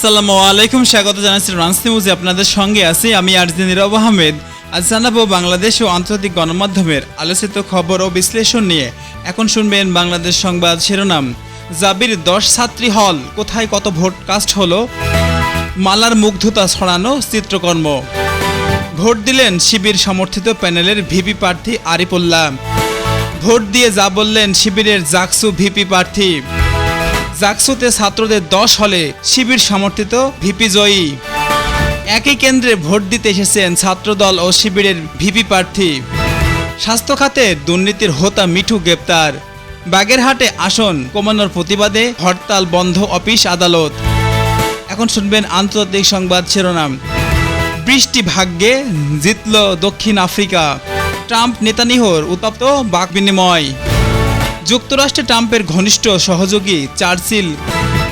আসসালামু আলাইকুম, স্বাগত জানাচ্ছি রান্স নিউজে আপনাদের সঙ্গে আছি আমি আরজি নীরব আহমেদ। আজ জানাব বাংলাদেশ ও আন্তর্জাতিক গণমাধ্যমের আলোচিত খবর ও বিশ্লেষণ নিয়ে। এখন শুনবেন বাংলাদেশ সংবাদ শিরোনাম। জাবির দশ ছাত্রী হল, কোথায় কত ভোট কাস্ট হলো? মালার মুগ্ধতা ছড়ানো চিত্রকর্ম। ভোট দিলেন শিবির সমর্থিত প্যানেলের ভিপি প্রার্থী আরিফুল্লাহ। ভোট দিয়ে যা বললেন শিবিরের জাকসু ভিপি প্রার্থী। জাকসুতে ছাত্রদের দশ হলে শিবির সমর্থিত ভিপি জয়ী। একই কেন্দ্রে ভোট দিতে এসেছেন ছাত্রদল ও শিবিরের ভিপি প্রার্থী। স্বাস্থ্য খাতে দুর্নীতির হোতা মিঠু গ্রেপ্তার। বাগেরহাটে আসন কমানোর প্রতিবাদে হরতাল বন্ধ অফিস আদালত। এখন শুনবেন আন্তর্জাতিক সংবাদ শিরোনাম। বৃষ্টি ভাগ্যে জিতল দক্ষিণ আফ্রিকা। ট্রাম্প নেতানিহর উত্তপ্ত বাক বিনিময়। যুক্তরাষ্ট্রে ট্রাম্পের ঘনিষ্ঠ সহযোগী চার্চিল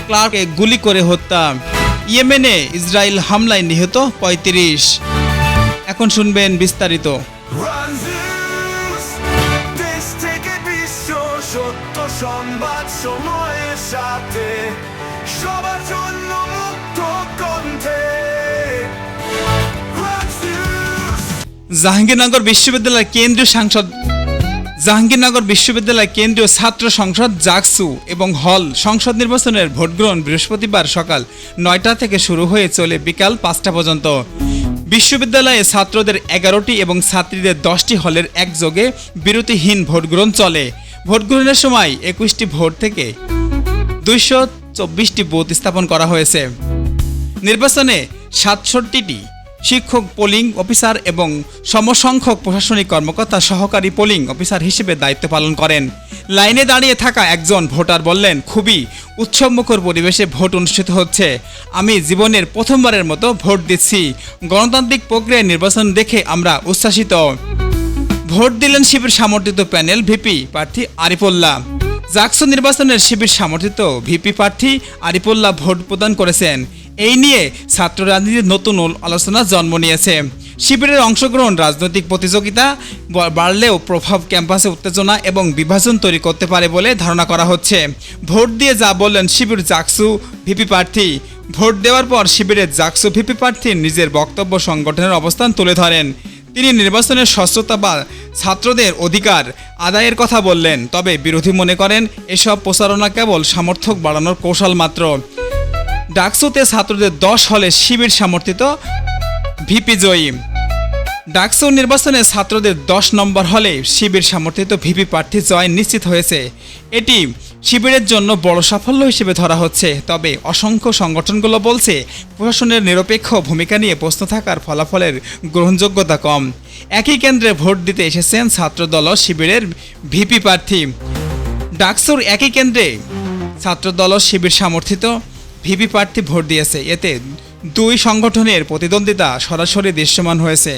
ক্লার্কে গুলি করে হত্যা। ইয়েমেনে ইসরায়েল হামলায় নিহত পঁয়ত্রিশ। এখন শুনবেন বিস্তারিত। জাহাঙ্গীরনগর বিশ্ববিদ্যালয়ের কেন্দ্রীয় সাংসদ জাহাঙ্গীরনগর বিশ্ববিদ্যালয় কেন্দ্রীয় ছাত্র সংসদ জাকসু এবং হল সংসদ নির্বাচনের ভোটগ্রহণ বৃহস্পতিবার সকাল নয়টা থেকে শুরু হয়ে চলে বিকাল পাঁচটা পর্যন্ত। বিশ্ববিদ্যালয়ে ছাত্রদের এগারোটি এবং ছাত্রীদের দশটি হলের একযোগে বিরতিহীন ভোটগ্রহণ চলে। ভোটগ্রহণের সময় একুশটি ভোট থেকে দুইশো চব্বিশটি বুথ স্থাপন করা হয়েছে। নির্বাচনে সাতষট্টিটি শিক্ষক, পোলিং অফিসার এবং সমসংখ্যক প্রশাসনিক কর্মকর্তা সহকারী পোলিং অফিসার হিসেবে দায়িত্ব পালন করেন। লাইনে দাঁড়িয়ে থাকা একজন ভোটার বললেন, খুবই উৎসবমুখর পরিবেশে ভোট অনুষ্ঠিত হচ্ছে। আমি জীবনের প্রথমবারের মতো ভোট দিচ্ছি। গণতান্ত্রিক প্রক্রিয়ায় নির্বাচন দেখে আমরা উচ্ছ্বাসিত। ভোট দিলেন শিবির সমর্থিত প্যানেল ভিপি প্রার্থী আরিফুল্লাহ। জাকসু নির্বাচনের শিবির সমর্থিত ভিপি প্রার্থী আরিফুল্লাহ ভোট প্রদান করেছেন। এই নিয়ে ছাত্র রাজনীতির নতুন আলোচনা জন্ম নিয়েছে। শিবিরের অংশগ্রহণ, রাজনৈতিক প্রতিযোগিতা বাড়লেও প্রভাব ক্যাম্পাসে উত্তেজনা এবং বিভাজন তৈরি করতে পারে বলে ধারণা করা হচ্ছে। ভোট দিয়ে যা বললেন শিবির জাকসু ভিপি প্রার্থী। ভোট দেওয়ার পর শিবিরের জাকসু ভিপি প্রার্থী নিজের বক্তব্য সংগঠনের অবস্থান তুলে ধরেন। তিনি নির্বাচনের স্বচ্ছতা বা ছাত্রদের অধিকার আদায়ের কথা বললেন, তবে বিরোধী মনে করেন, এসব প্রচারণা কেবল সমর্থক বাড়ানোর কৌশল মাত্র। ডাকসুতে ছাত্রদের দশ হলে শিবির সমর্থিত ভিপি জয়ী ডাকসু নির্বাচনে ছাত্রদের দশ নম্বর হলে শিবির সমর্থিত ভিপি প্রার্থী জয় নিশ্চিত হয়েছে। এটি শিবিরের জন্য বড় সাফল্য হিসেবে ধরা হচ্ছে। তবে অসংখ্য সংগঠনগুলো বলছে প্রশাসনের নিরপেক্ষ ভূমিকা নিয়ে প্রশ্ন থাকার ফলাফলের গ্রহণযোগ্যতা কম। একই কেন্দ্রে ভোট দিতে এসেছেন ছাত্রদল শিবিরের ভিপি প্রার্থী। ডাকসুর একই কেন্দ্রে ছাত্রদল শিবির সমর্থিত ভিপি প্রার্থী ভোট দিয়েছে। এতে দুই সংগঠনের প্রতিদ্বন্দ্বিতা সরাসরি দৃশ্যমান হয়েছে।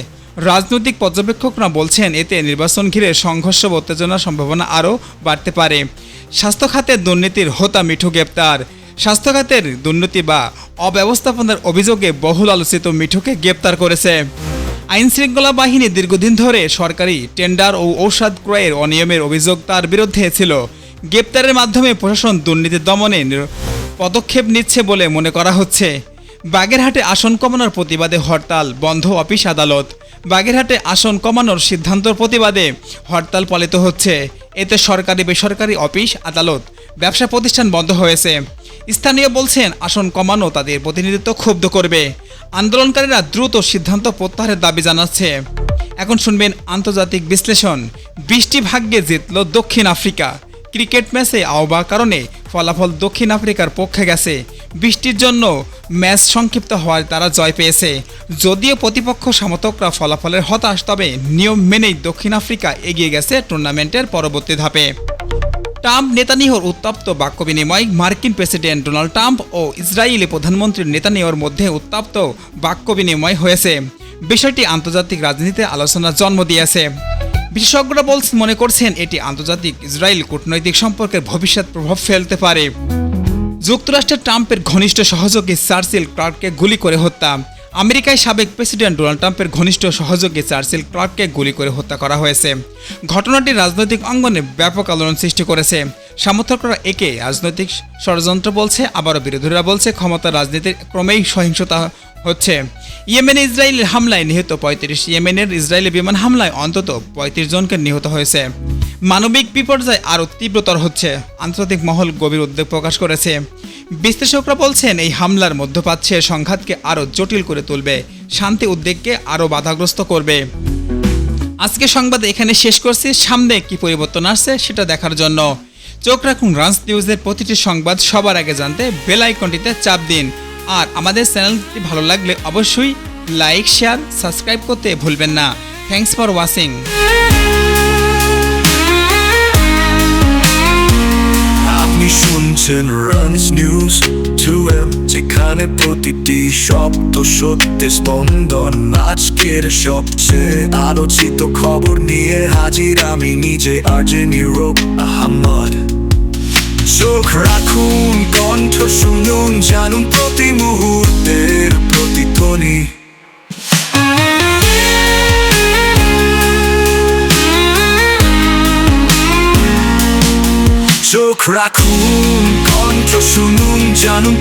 রাজনৈতিক পর্যবেক্ষকরা বলছেন, এতে নির্বাচন ঘিরে সংঘর্ষ উত্তেজনার সম্ভাবনা আরও বাড়তে পারে। স্বাস্থ্য খাতের দুর্নীতির হোতা মিঠু গ্রেপ্তার। স্বাস্থ্য খাতের দুর্নীতি বা অব্যবস্থাপনার অভিযোগে বহুল আলোচিত মিঠুকে গ্রেপ্তার করেছে। আইন শৃঙ্খলা বাহিনী দীর্ঘদিন ধরে সরকারি টেন্ডার ও ঔষধ ক্রয়ের অনিয়মের অভিযোগ তার বিরুদ্ধে ছিল। গ্রেপ্তারের মাধ্যমে প্রশাসন দুর্নীতি দমনে পদক্ষেপ নিচ্ছে বলে মনে করা হচ্ছে। বাগেরহাটে আসন কমানোর প্রতিবাদে হরতাল, বন্ধ অফিস আদালত। বাগেরহাটে আসন কমানোর সিদ্ধান্তর প্রতিবাদে হরতাল পালিত হচ্ছে। এতে সরকারি বেসরকারি অফিস আদালত, ব্যবসা প্রতিষ্ঠান বন্ধ হয়েছে। স্থানীয় বলছেন, আসন কমানো তাদের প্রতিনিধিত্ব ক্ষুব্ধ করবে। আন্দোলনকারীরা দ্রুত সিদ্ধান্ত প্রত্যাহারের দাবি জানাচ্ছে। এখন শুনবেন আন্তর্জাতিক বিশ্লেষণ। বৃষ্টি ভাগ্যে জিতল দক্ষিণ আফ্রিকা। ক্রিকেট ম্যাচে আহ্বা কারণে ফলাফল দক্ষিণ আফ্রিকার পক্ষে গেছে। বৃষ্টির জন্য ম্যাচ সংক্ষিপ্ত হওয়ায় তারা জয় পেয়েছে। যদিও প্রতিপক্ষ সমর্থকরা ফলাফলের হতাশ, তবে নিয়ম মেনেই দক্ষিণ আফ্রিকা এগিয়ে গেছে টুর্নামেন্টের পরবর্তী ধাপে। ট্রাম্প নেতানিহর উত্তপ্ত বাক্য বিনিময় মার্কিন প্রেসিডেন্ট ডোনাল্ড ট্রাম্প ও ইসরায়েলি প্রধানমন্ত্রী নেতানিয়াহুর মধ্যে উত্তপ্ত বাক্য বিনিময় হয়েছে। বিষয়টি আন্তর্জাতিক রাজনীতিতে আলোচনার জন্ম দিয়েছে। বিশেষজ্ঞরা বলছেন মনে করছেন এটি আন্তর্জাতিক ইসরায়েল কূটনৈতিক সম্পর্কের ভবিষ্যৎ প্রভাব ফেলতে পারে। যুক্তরাষ্ট্রের ট্রাম্পের ঘনিষ্ঠ সহযোগী চার্চিল ক্লার্ককে গুলি করে হত্যা। আমেরিকায় সাবেক প্রেসিডেন্ট ডোনাল্ড ট্রাম্পের ঘনিষ্ঠ সহযোগী চার্চিল ক্লার্ককে গুলি করে হত্যা করা হয়েছে। ঘটনাটি রাজনৈতিক অঙ্গনে ব্যাপক আলোড়ন সৃষ্টি করেছে। সমর্থকরা একে রাজনৈতিক ষড়যন্ত্র বলছে, আবারও বিরোধীরা বলছে ক্ষমতা রাজনীতির ক্রমেই সহিংসতা হচ্ছে ইয়েমেনে ইসরায়েলের হামলায় নিহত পঁয়ত্রিশ ইয়েমেনের ইসরায়েলি বিমান হামলায় অন্তত পঁয়ত্রিশ জনকে নিহত হয়েছে। মানবিক বিপর্যয় আরও তীব্রতর হচ্ছে, আন্তর্জাতিক মহল গভীর উদ্বেগ প্রকাশ করেছে। বিশ্লেষকরা বলছেন, এই হামলার মধ্যপ্রাচ্যে সংঘাতকে আরও জটিল করে তুলবে, শান্তি উদ্বেগকে আরও বাধাগ্রস্ত করবে। আজকে সংবাদ এখানে শেষ করছি, সামনে কি পরিবর্তন আসছে সেটা দেখার জন্য। চোখ রাখুন রান্স নিউজের প্রতিটি সংবাদ সবার আগে জানতে বেল আইকনটিতে চাপ দিন। আর আমাদের চ্যানেলটি ভালো লাগলে অবশ্যই লাইক, শেয়ার, সাবস্ক্রাইব করতে ভুলবেন না। থ্যাংকস ফর ওয়াচিং শুনছেন রানস নিউজ টু যেখানে প্রতিটি শব্দ সত্যি স্পন্দন। আজকের সবচেয়ে আলোচিত খবর নিয়ে হাজির আমি নিজে আজে নীরব আহমদ। চোখ রাখুন চোখ রাখুন কণ্ঠ শুনুন জানুন